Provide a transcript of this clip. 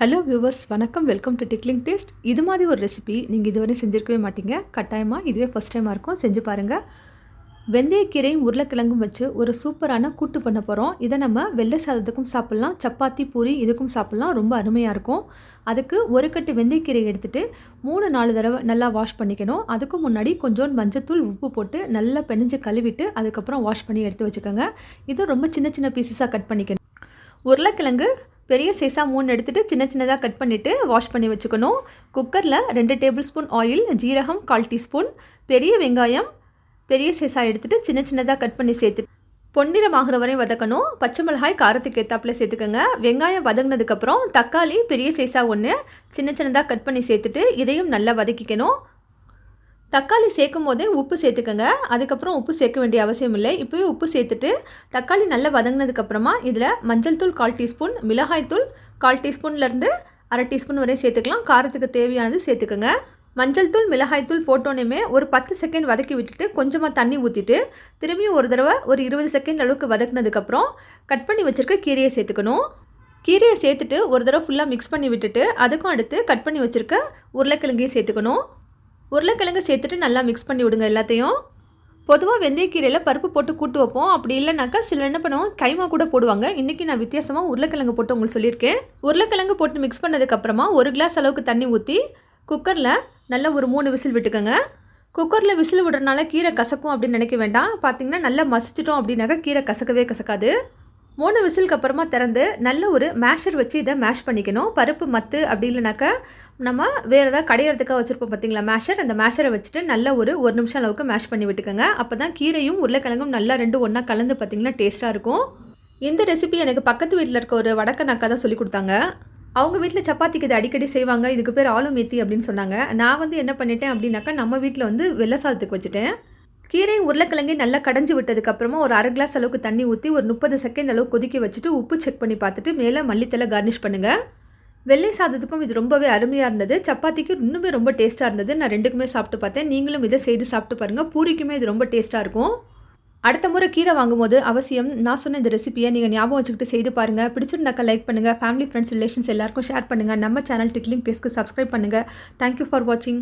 Hello viewers வணக்கம். Welcome to tickling taste இது மாதிரி ஒரு ரெசிபி நீங்கள் இதுவரை செஞ்சுருக்கவே மாட்டீங்க. கட்டாயமாக இதுவே ஃபஸ்ட் டைமாக இருக்கும். செஞ்சு பாருங்கள் வெந்தயக்கீரையும் உருளைக்கிழங்கும் வச்சு ஒரு சூப்பரான கூட்டு பண்ண போகிறோம் இதை நம்ம வெள்ளை சாதத்துக்கும் சாப்பிட்லாம். சப்பாத்தி பூரி இதுக்கும் சாப்பிட்லாம். ரொம்ப அருமையாக இருக்கும். அதுக்கு ஒரு கட்டு வெந்தயக்கீரை எடுத்துகிட்டு மூணு நாலு தடவை நல்லா வாஷ் பண்ணிக்கணும். அதுக்கு முன்னாடி கொஞ்சோண்டு மஞ்சத்தூள் உப்பு போட்டு நல்லா பெனஞ்சு கழுவிட்டு அதுக்கப்புறம் வாஷ் பண்ணி எடுத்து வச்சுக்கோங்க. இது ரொம்ப சின்ன சின்ன பீசஸாக கட் பண்ணிக்கணும். உருளைக்கிழங்கு பெரிய சைஸாக மூணு எடுத்துகிட்டு சின்ன சின்னதாக கட் பண்ணிவிட்டு வாஷ் பண்ணி வச்சுக்கணும். குக்கரில் ரெண்டு டேபிள் ஸ்பூன் ஆயில் ஜீரகம் கால் டீஸ்பூன் பெரிய வெங்காயம் பெரிய சைஸாக எடுத்துகிட்டு சின்ன சின்னதாக கட் பண்ணி சேர்த்து பொன்னிறமாகிற வரையும் வதக்கணும். பச்சை மிளகாய் காரத்துக்கு ஏற்றாப்புல சேர்த்துக்கோங்க. வெங்காயம் வதங்கினதுக்கப்புறம் தக்காளி பெரிய சைஸாக ஒன்று சின்ன சின்னதாக கட் பண்ணி சேர்த்துட்டு இதையும் நல்லா வதக்கிக்கணும். தக்காளி சேர்க்கும் போதே உப்பு சேர்த்துக்கோங்க. அதுக்கப்புறம் உப்பு சேர்க்க வேண்டிய அவசியம் இல்லை. இப்போவே உப்பு சேர்த்துட்டு தக்காளி நல்லா வதங்கினதுக்கப்புறமா இதில் மஞ்சள் தூள் கால் டீஸ்பூன் மிளகாய் தூள் கால் டீஸ்பூன்லேருந்து அரை டீஸ்பூன் வரையும் சேர்த்துக்கலாம். காரத்துக்கு தேவையானது சேர்த்துக்கோங்க. மஞ்சள் தூள் மிளகாய் தூள் போட்டோன்னே ஒரு பத்து செகண்ட் வதக்கி விட்டுட்டு கொஞ்சமாக தண்ணி ஊற்றிட்டு திரும்பியும் ஒரு தடவை ஒரு இருபது செகண்ட் அளவுக்கு வதக்குனதுக்கப்புறம் கட் பண்ணி வச்சுருக்க கீரையை சேர்த்துக்கணும். கீரையை சேர்த்துட்டு ஒரு தடவை ஃபுல்லாக மிக்ஸ் பண்ணி விட்டுட்டு அதுக்கும் அடுத்து கட் பண்ணி வச்சுருக்க உருளைக்கிழங்கையும் சேர்த்துக்கணும். உருளைக்கிழங்கு சேர்த்துட்டு நல்லா மிக்ஸ் பண்ணி விடுங்க எல்லாத்தையும். பொதுவாக வெந்தயக்கீரையில் பருப்பு போட்டு கூட்டு வைப்போம். அப்படி இல்லைனாக்கா சிலர் என்ன பண்ணுவோம் கைமா கூட போடுவாங்க. இன்றைக்கி நான் வித்தியாசமாக உருளைக்கிழங்கு போட்டு உங்களுக்கு சொல்லியிருக்கேன். உருளைக்கிழங்கு போட்டு மிக்ஸ் பண்ணதுக்கப்புறமா ஒரு கிளாஸ் அளவுக்கு தண்ணி ஊற்றி குக்கரில் நல்லா ஒரு மூணு விசில் விட்டுக்கோங்க. குக்கரில் விசில் விடுறனால கீரை கசக்கும் அப்படின்னு நினைக்க வேண்டாம். பார்த்தீங்கன்னா நல்லா மசிச்சிட்டோம் அப்படின்னாக்கா கீரை கசக்கவே கசக்காது. மூணு விசிலுக்கு அப்புறமா திறந்து நல்ல ஒரு மேஷர் வச்சு இதை மேஷ் பண்ணிக்கணும். பருப்பு மத்து அப்படி இல்லைனாக்கா நம்ம வேறு ஏதாவது கடையிறதுக்காக வச்சுருப்போம் பார்த்தீங்களா மேஷர் அந்த மேஷரை வச்சுட்டு நல்ல ஒரு ஒரு நிமிஷம் அளவுக்கு மேஷ் பண்ணி விட்டுக்கோங்க. அப்போ தான் கீரையும் உருளைக்கிழங்கும் நல்லா ரெண்டு ஒன்றா கலந்து பார்த்திங்கன்னா டேஸ்ட்டாக இருக்கும். இந்த ரெசிபி எனக்கு பக்கத்து வீட்டில் இருக்க ஒரு வடக்கணக்கா தான் சொல்லி கொடுத்தாங்க. அவங்க வீட்டில் சப்பாத்திக்கு இது அடிக்கடி செய்வாங்க. இதுக்கு பேர் ஆலு மேத்தி அப்படின்னு சொன்னாங்க. நான் வந்து என்ன பண்ணிட்டேன் அப்படின்னாக்கா நம்ம வீட்டில் வந்து வெள்ளை சாதத்துக்கு வச்சுட்டேன். கீரையும் உருளைக்கிழங்கையும் நல்லா கடைஞ்சி விட்டதுக்கப்புறமா ஒரு அரை கிளாஸ் அளவுக்கு தண்ணி ஊற்றி ஒரு முப்பது செகண்ட் அளவு கொதிக்க வச்சுட்டு உப்பு செக் பண்ணி பார்த்துட்டு மேலே மல்லித்தலை கார்னிஷ் பண்ணுங்கள் வெள்ளை சாதத்துக்கும் இது ரொம்பவே அருமையாக இருந்தது. சப்பாத்திக்கு இன்னுமே ரொம்ப டேஸ்ட்டாக இருந்தது. நான் ரெண்டுக்குமே சாப்பிட்டு பார்த்தேன். நீங்களும் இதை செய்து சாப்பிட்டு பாருங்கள் பூரிக்குமே இது ரொம்ப டேஸ்ட்டாக இருக்கும். அடுத்த முறை கீரை வாங்கும்போது அவசியம் நான் சொன்ன இந்த ரெசிபியை நீங்கள் ஞாபகம் வச்சுக்கிட்டு செய்து பாருங்கள் பிடிச்சிருந்தாக்கா லைக் பண்ணுங்கள் ஃபேமிலி ஃப்ரெண்ட்ஸ் ரிலேஷன்ஸ் எல்லாருக்கும் ஷேர் பண்ணுங்கள் நம்ம சேனல் டிக்லிங் டேஸ்க்கு சப்ஸ்கிரைப் பண்ணுங்கள் தேங்க்யூ ஃபார் வாட்சிங்